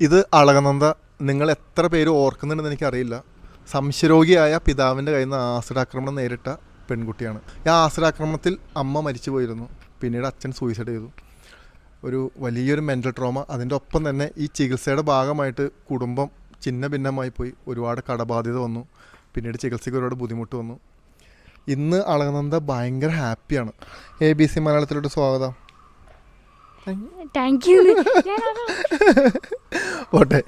ഇത് അളകനന്ദ നിങ്ങൾ എത്ര പേര് ഓർക്കുന്നുണ്ടെന്ന് എനിക്കറിയില്ല. സംശയരോഗിയായ പിതാവിന്റെ കയ്യിൽ നിന്ന് ആസിഡ് ആക്രമണം നേരിട്ട പെൺകുട്ടിയാണ്. ഈ ആസിഡ് ആക്രമണത്തിൽ അമ്മ മരിച്ചു പോയിരുന്നു പിന്നീട് അച്ഛൻ സൂയിസൈഡ് ചെയ്തു. ഒരു വലിയൊരു മെന്റൽ ട്രോമ അതിന്റെ ഒപ്പം തന്നെ ഈ ചികിത്സയുടെ ഭാഗമായിട്ട് കുടുംബം ചിന്ന ഭിന്നമായി പോയി. ഒരുപാട് കടബാധ്യത വന്നു. പിന്നീട് ചികിത്സയ്ക്ക് ഒരുപാട് ബുദ്ധിമുട്ട് വന്നു. ഇന്ന് അളകനന്ദ ഭയങ്കര ഹാപ്പിയാണ് എ ബി സി മലയാളത്തിലോട്ട് സ്വാഗതം. താങ്ക് യു പോട്ടെ.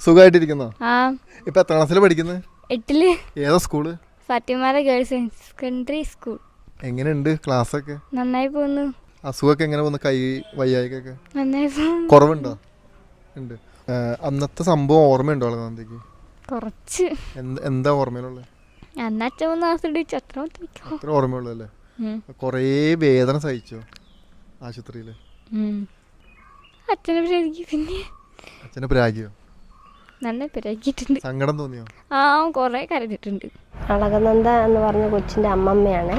സുഖമായിട്ടിരിക്കുന്നോ? ആ. ഇപ്പം എത്ര ക്ലാസ്സിൽ പഠിക്കുന്നത് എട്ടിൽ. ഏതാ school? Fathimala girls secondary school എങ്ങനെയുണ്ട് ക്ലാസ്സൊക്കെ? നന്നായി പോകുന്നു. അസുഖമൊക്കെ എങ്ങനെ പോകുന്നു? കൈ വയ്യായിക്കൊക്കെ നന്നായി കുറവുണ്ടോ? ഉണ്ട്. അന്നത്തെ സംഭവം ഓർമ്മയുണ്ടോ കുറച്ച്. എന്ത് ഓർമ്മയിലുള്ളത് ആസ്വദിച്ചു അത്ര ഓർമ്മയുള്ളൂ അല്ലേ. കുറേ വേദന സഹിച്ചോ ആശുപത്രിയിൽ ഉം. അച്ഛനെ പിരാക്കി പിന്നെ. അച്ഛനെ പിരാക്കിയോ നന്നെ പിരാക്കിയിട്ടുണ്ട് സങ്കടം തോന്നിയോ? ആ കുറേ കരഞ്ഞിട്ടുണ്ട്. അളകനന്ദ എന്ന് പറഞ്ഞ കൊച്ചിന്റെ അമ്മമ്മയാണ്.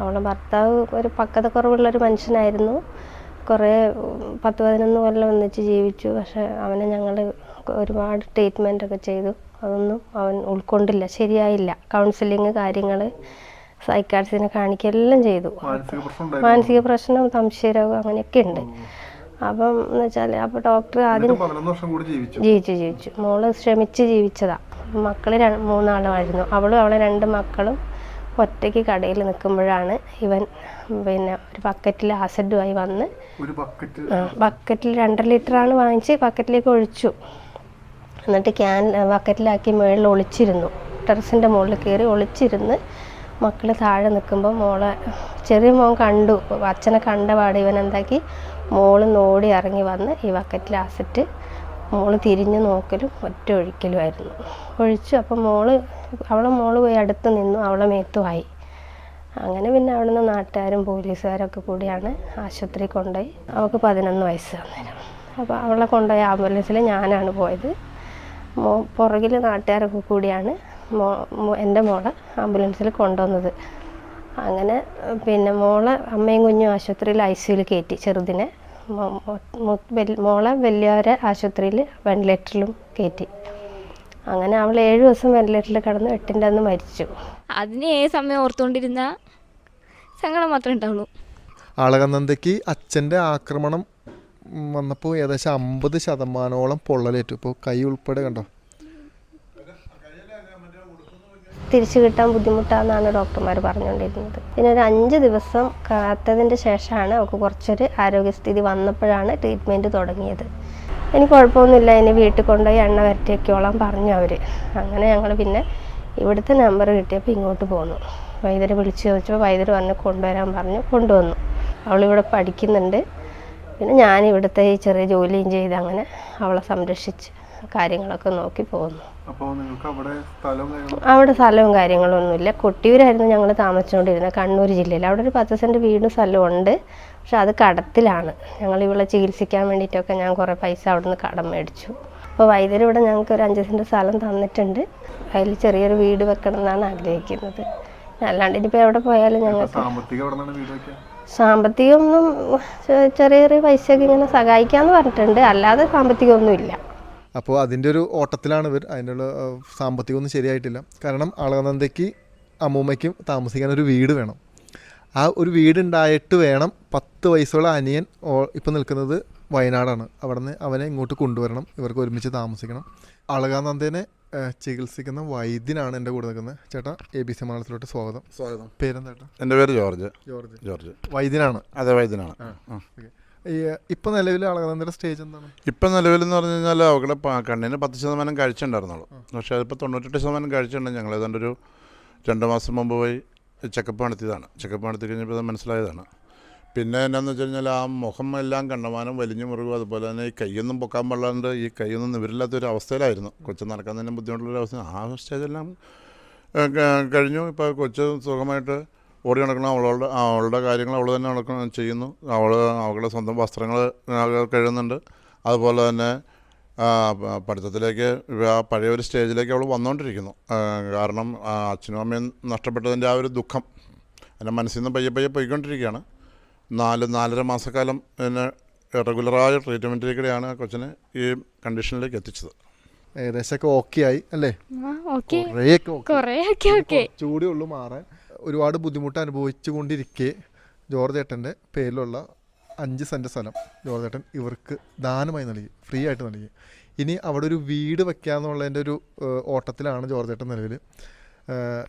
അവളുടെ ഭർത്താവ് ഒരു പക്വതക്കുറവുള്ള ഒരു മനുഷ്യനായിരുന്നു. കുറേ പത്ത് പതിനൊന്ന് കൊല്ലം ഒന്നിച്ച് ജീവിച്ചു. പക്ഷെ അവനെ ഞങ്ങൾ ഒരുപാട് ട്രീറ്റ്മെന്റ് ഒക്കെ ചെയ്തു. അതൊന്നും അവൻ ഉൾക്കൊണ്ടില്ല. ശരിയായില്ല. കൗൺസിലിങ് കാര്യങ്ങൾ സൈക്കാട്രിസ്റ്റിനെ കാണിക്കുകയെല്ലാം ചെയ്തു. മാനസിക പ്രശ്നം സംശയരോഗം അങ്ങനെയൊക്കെ ഉണ്ട്. അപ്പം എന്ന് വെച്ചാൽ അപ്പോൾ ഡോക്ടർ ആദ്യം ജീവിച്ചു. ജീവിച്ചു മോൾ ശ്രമിച്ച് ജീവിച്ചതാ. മക്കൾ മൂന്നാളുമായിരുന്നു അവളും അവളെ രണ്ട് മക്കളും ഒറ്റയ്ക്ക് കടയിൽ നിൽക്കുമ്പോഴാണ് ഇവൻ പിന്നെ ഒരു ബക്കറ്റിൽ ആസിഡുമായി വന്ന് ബക്കറ്റിൽ രണ്ടര ലിറ്ററാണ് വാങ്ങിച്ച് ബക്കറ്റിലേക്ക് ഒഴിച്ചു. എന്നിട്ട് ക്യാൻ ബക്കറ്റിലാക്കി മുകളിൽ ഒളിച്ചിരുന്നു. ടെറസിന്റെ മുകളിൽ കയറി ഒളിച്ചിരുന്ന് മക്കൾ താഴെ നിൽക്കുമ്പോൾ മോളെ ചെറിയ മോൻ കണ്ടു. അച്ഛനെ കണ്ട പാട് ഇവൻ എന്താക്കി? മോൾ നോടി ഇറങ്ങി വന്ന് ഈ ബക്കറ്റിൽ ആസിറ്റ് മോൾ തിരിഞ്ഞ് നോക്കലും ഒറ്റ ഒഴിക്കലുമായിരുന്നു ഒഴിച്ചു. അപ്പം മോൾ അവളെ മോൾ പോയി അടുത്ത് നിന്നു. അവളെ മേത്തുമായി അങ്ങനെ പിന്നെ അവിടുന്ന് നാട്ടുകാരും പോലീസുകാരൊക്കെ കൂടിയാണ് ആശുപത്രി കൊണ്ടുപോയി. അവൾക്ക് പതിനൊന്ന് വയസ്സ് അന്നേരം. അപ്പോൾ അവളെ കൊണ്ടുപോയി ആംബുലൻസിൽ ഞാനാണ് പോയത്. മോ പുറകിൽ നാട്ടുകാരൊക്കെ കൂടിയാണ് മോ എന്റെ മോളെ ആംബുലൻസിൽ കൊണ്ടുവന്നത്. അങ്ങനെ പിന്നെ മോളെ അമ്മയും കുഞ്ഞും ആശുപത്രിയിൽ ഐ സിയിൽ കയറ്റി ചെറുതിനെ. മോളെ വലിയവരെ ആശുപത്രിയിൽ വെന്റിലേറ്ററിലും കയറ്റി. അങ്ങനെ അവൾ ഏഴു ദിവസം വെന്റിലേറ്ററിൽ കിടന്ന് എട്ടിന്റെ അന്ന് മരിച്ചു. അതിന് ഏത് സമയം ഓർത്തുകൊണ്ടിരുന്ന? സങ്കടം മാത്രമേ ഉണ്ടാവുള്ളൂ. അളകനന്ദയ്ക്ക് അച്ഛന്റെ ആക്രമണം വന്നപ്പോൾ ഏകദേശം അമ്പത് ശതമാനോളം പൊള്ളലേറ്റു. ഇപ്പോൾ കൈ ഉൾപ്പെടെ കണ്ടോ? തിരിച്ചു കിട്ടാൻ ബുദ്ധിമുട്ടാണെന്നാണ് ഡോക്ടർമാർ പറഞ്ഞുകൊണ്ടിരുന്നത്. പിന്നെ ഒരു അഞ്ച് ദിവസം കാത്തതിന്റെ ശേഷമാണ് അവൾക്ക് കുറച്ചൊരു ആരോഗ്യസ്ഥിതി വന്നപ്പോഴാണ് ട്രീറ്റ്മെന്റ് തുടങ്ങിയത്. എനിക്ക് കുഴപ്പമൊന്നുമില്ല ഇനി വീട്ടിൽ കൊണ്ടുപോയി എണ്ണ വരട്ടിയൊക്കെയോളാം പറഞ്ഞു അവർ അങ്ങനെ ഞങ്ങൾ പിന്നെ ഇവിടുത്തെ നമ്പർ കിട്ടിയപ്പോൾ ഇങ്ങോട്ട് പോന്നു. വൈദ്യരെ വിളിച്ച് ചോദിച്ചപ്പോൾ വൈദ്യർ വന്ന് കൊണ്ടുവരാൻ പറഞ്ഞു കൊണ്ടുവന്നു. അവളിവിടെ പഠിക്കുന്നുണ്ട്. പിന്നെ ഞാൻ ഇവിടുത്തെ ഈ ചെറിയ ജോലിയും ചെയ്ത് അങ്ങനെ അവളെ സംരക്ഷിച്ച് കാര്യങ്ങളൊക്കെ നോക്കി പോകുന്നു. അവിടെ സ്ഥലവും കാര്യങ്ങളൊന്നുമില്ല. കൊട്ടിയൂരായിരുന്നു ഞങ്ങൾ താമസിച്ചുകൊണ്ടിരുന്നത് കണ്ണൂർ ജില്ലയിൽ. അവിടെ ഒരു പത്ത് സെന്റ് വീടും സ്ഥലവും ഉണ്ട്. പക്ഷെ അത് കടത്തിലാണ്. ഞങ്ങൾ ഇവിടെ ചികിത്സിക്കാൻ വേണ്ടിയിട്ടൊക്കെ ഞാൻ കുറേ പൈസ അവിടെ നിന്ന് കടം മേടിച്ചു. അപ്പോൾ വൈദ്യർ ഇവിടെ ഞങ്ങൾക്ക് ഒരു അഞ്ച് സെന്റ് സ്ഥലം തന്നിട്ടുണ്ട്. അതിൽ ചെറിയൊരു വീട് വെക്കണം എന്നാണ് ആഗ്രഹിക്കുന്നത്. അല്ലാണ്ട് ഇനിയിപ്പോൾ എവിടെ പോയാലും ഞങ്ങൾക്ക് വയ്ക്കുക സാമ്പത്തികമൊന്നും ചെറിയ ചെറിയ പൈസയൊക്കെ ഇങ്ങനെ സഹായിക്കാമെന്ന് പറഞ്ഞിട്ടുണ്ട്. അല്ലാതെ സാമ്പത്തികമൊന്നുമില്ല അപ്പോൾ അതിന്റെ ഒരു ഓട്ടത്തിലാണ് ഇവർ അതിനുള്ള സാമ്പത്തികമൊന്നും ശരിയായിട്ടില്ല. കാരണം അളകനന്ദയ്ക്ക് അമ്മൂമ്മയ്ക്കും താമസിക്കാൻ ഒരു വീട് വേണം. ആ ഒരു വീടുണ്ടായിട്ട് വേണം പത്ത് വയസ്സുള്ള അനിയൻ ഇപ്പം നിൽക്കുന്നത് വയനാടാണ്. അവിടെ നിന്ന് അവനെ ഇങ്ങോട്ട് കൊണ്ടുവരണം. ഇവർക്ക് ഒരുമിച്ച് താമസിക്കണം. അളകാനന്ദനെ ചികിത്സിക്കുന്ന വൈദ്യനാണ് എന്റെ കൂടെ നിൽക്കുന്നത്. ചേട്ടാ എ ബി സി മലയാളത്തിലോട്ട് സ്വാഗതം. സ്വാഗതം. പേരെന്താ ചേട്ടാ? എന്റെ പേര് ജോർജ്. ജോർജ്. ജോർജ്. വൈദ്യനാണ്. അതെ വൈദ്യനാണ്. ആ. ഇപ്പം നിലവിൽ അളകനന്ദയുടെ സ്റ്റേജ് എന്താണ്? ഇപ്പം നിലവിലെന്ന് പറഞ്ഞു കഴിഞ്ഞാൽ അവളുടെ കണ്ണിന് പത്ത് ശതമാനം കാഴ്ച ഉണ്ടായിരുന്നുള്ളൂ പക്ഷേ അതിപ്പോൾ തൊണ്ണൂറ്റെട്ട് ശതമാനം കഴിച്ചിട്ടുണ്ടെങ്കിൽ ഞങ്ങൾ ഏതാണ്ട് ഒരു രണ്ട് മാസം മുമ്പ് പോയി ചെക്കപ്പ് നടത്തിയതാണ്. ചെക്കപ്പ് നടത്തി കഴിഞ്ഞപ്പോൾ അത് മനസ്സിലായതാണ്. പിന്നെ എന്നാന്ന് വെച്ച് കഴിഞ്ഞാൽ ആ മുഖം എല്ലാം കണ്ടമാനം വലിഞ്ഞു മുറുകും. അതുപോലെ തന്നെ ഈ കൈയൊന്നും പൊക്കാൻ പാടാണ്ട് ഈ കൈയൊന്നും നിവരില്ലാത്തൊരു അവസ്ഥയിലായിരുന്നു. കൊച്ചു നടക്കാൻ തന്നെ ബുദ്ധിമുട്ടുള്ള അവസ്ഥ. ആ സ്റ്റേജെല്ലാം കഴിഞ്ഞു. ഇപ്പോൾ കൊച്ചു സുഖമായിട്ട് ഓടി നടക്കണം അവളുടെ അവളുടെ കാര്യങ്ങൾ അവൾ തന്നെ നടക്കണം ചെയ്യുന്നു. അവൾ അവളുടെ സ്വന്തം വസ്ത്രങ്ങൾ കഴുകുന്നുണ്ട്. അതുപോലെ തന്നെ പഠിത്തത്തിലേക്ക് ആ പഴയ ഒരു സ്റ്റേജിലേക്ക് അവൾ വന്നുകൊണ്ടിരിക്കുന്നു കാരണം അച്ഛനും അമ്മയും നഷ്ടപ്പെട്ടതിന്റെ ആ ഒരു ദുഃഖം എന്റെ മനസ്സിൽ നിന്ന് പയ്യെ പയ്യെ പോയിക്കൊണ്ടിരിക്കുകയാണ്. നാല് നാലര മാസക്കാലം എന്നെ റെഗുലറായ ട്രീറ്റ്മെന്റിലേക്കിടെയാണ് ആ കൊച്ചിനെ ഈ കണ്ടീഷനിലേക്ക് എത്തിച്ചത്. ഏകദേശമൊക്കെ ഓക്കെ ആയി അല്ലേ? കുറേ ഒക്കെ ഓക്കെ. ചൂടേ ഉള്ളൂ മാറാൻ. ഒരുപാട് ബുദ്ധിമുട്ട് അനുഭവിച്ചു കൊണ്ടിരിക്കെ ജോർജ് ഏട്ടന്റെ പേരിലുള്ള അഞ്ച് സെന്റ് സ്ഥലം ജോർജ് ഏട്ടൻ ഇവർക്ക് ദാനമായി നൽകി ഫ്രീ ആയിട്ട് നൽകി. ഇനി അവിടെ ഒരു വീട് വെക്കാന്നുള്ളതിന്റെ ഒരു ഓട്ടത്തിലാണ് ജോർജ് ഏട്ടൻ നിലവിൽ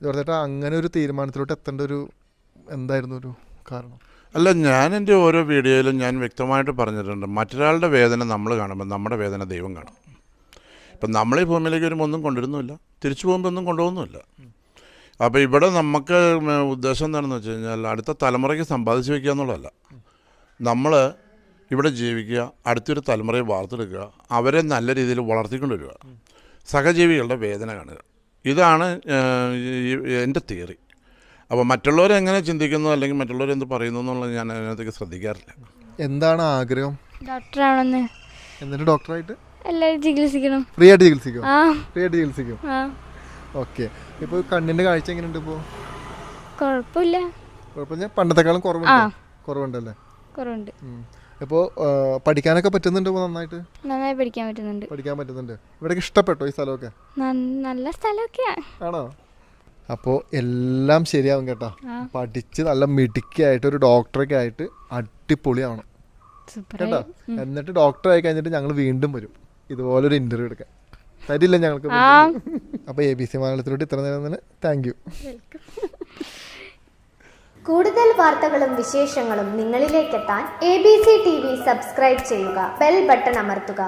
ജോർജ് അങ്ങനെ ഒരു തീരുമാനത്തിലോട്ട് എത്തേണ്ട ഒരു എന്തായിരുന്നു ഒരു കാരണം? അല്ല ഞാൻ എന്റെ ഓരോ വീഡിയോയിലും ഞാൻ വ്യക്തമായിട്ട് പറഞ്ഞിട്ടുണ്ട്. മറ്റൊരാളുടെ വേദന നമ്മൾ കാണുമ്പോൾ നമ്മുടെ വേദന ദൈവം കാണും. ഇപ്പം നമ്മൾ ഈ ഭൂമിയിലേക്ക് വരുമ്പോൾ ഒന്നും കൊണ്ടുവരുന്നുമില്ല. തിരിച്ചു പോകുമ്പോൾ ഒന്നും കൊണ്ടുപോകുന്നുമില്ല. അപ്പോൾ ഇവിടെ നമുക്ക് ഉദ്ദേശം എന്താണെന്ന് വെച്ച് കഴിഞ്ഞാൽ അടുത്ത തലമുറയ്ക്ക് സമ്പാദിച്ച് വെക്കുക എന്നുള്ളതല്ല. നമ്മൾ ഇവിടെ ജീവിക്കുക അടുത്തൊരു തലമുറയെ വാർത്തെടുക്കുക അവരെ നല്ല രീതിയിൽ വളർത്തിക്കൊണ്ടുവരിക സഹജീവികളുടെ വേദന കാണുക. ഇതാണ് എന്റെ തിയറി. അപ്പോൾ മറ്റുള്ളവർ എങ്ങനെ ചിന്തിക്കുന്നു അല്ലെങ്കിൽ മറ്റുള്ളവർ എന്ത് പറയുന്നു എന്നുള്ളത് ഞാൻ അതിനകത്തേക്ക് ശ്രദ്ധിക്കാറില്ല. എന്താണ് ആഗ്രഹം? ഡോക്ടറാണെന്ന്. എന്നിട്ട് ഡോക്ടറായിട്ട്? എല്ലാവരും ചികിത്സിക്കണം. ഫ്രീ ആയിട്ട് ചികിത്സിക്കും? ഫ്രീ ആയിട്ട് ചികിത്സിക്കും? ആ. ഓക്കെ. ഇപ്പോൾ കണ്ണിന്റെ കാഴ്ച എങ്ങനെയുണ്ട് ഇപ്പോൾ കുഴപ്പമില്ല കുഴപ്പമില്ല പണ്ടത്തെക്കാളും കുറവുണ്ട്. കുറവുണ്ടല്ലേ? കുറവുണ്ട്. ഇപ്പോൾ പഠിക്കാനൊക്കെ പറ്റുന്നുണ്ട് നന്നായിട്ട്? നന്നായി പഠിക്കാൻ പറ്റുന്നുണ്ട്. പഠിക്കാൻ പറ്റുന്നുണ്ട്. ഇവിടേക്ക് ഇഷ്ടപ്പെട്ടോ ഈ സ്ഥലമൊക്കെ? നല്ല സ്ഥലമൊക്കെയാണ് ആണോ? അപ്പോൾ എല്ലാം ശരിയാവും കേട്ടോ. പഠിച്ച് നല്ല മിടുക്കിയായിട്ട് ഒരു ഡോക്ടറൊക്കെ ആയിട്ട് അടിപൊളിയാവണം. കേട്ടോ? എന്നിട്ട് ഡോക്ടർ ആയി കഴിഞ്ഞിട്ട് ഞങ്ങൾ വീണ്ടും വരും. ഇതുപോലൊരു ഇന്റർവ്യൂ എടുക്കാൻ. തരില്ല ഞങ്ങൾക്ക്? അപ്പോൾ എ ബി സി മലയാളത്തിലോട്ട് ഇത്ര നേരം തന്നെ താങ്ക് യു കൂടുതൽ വാർത്തകളും വിശേഷങ്ങളും നിങ്ങളിലേക്കെത്താൻ A B C T V subscribe ചെയ്യുക ബെൽ ബട്ടൺ അമർത്തുക.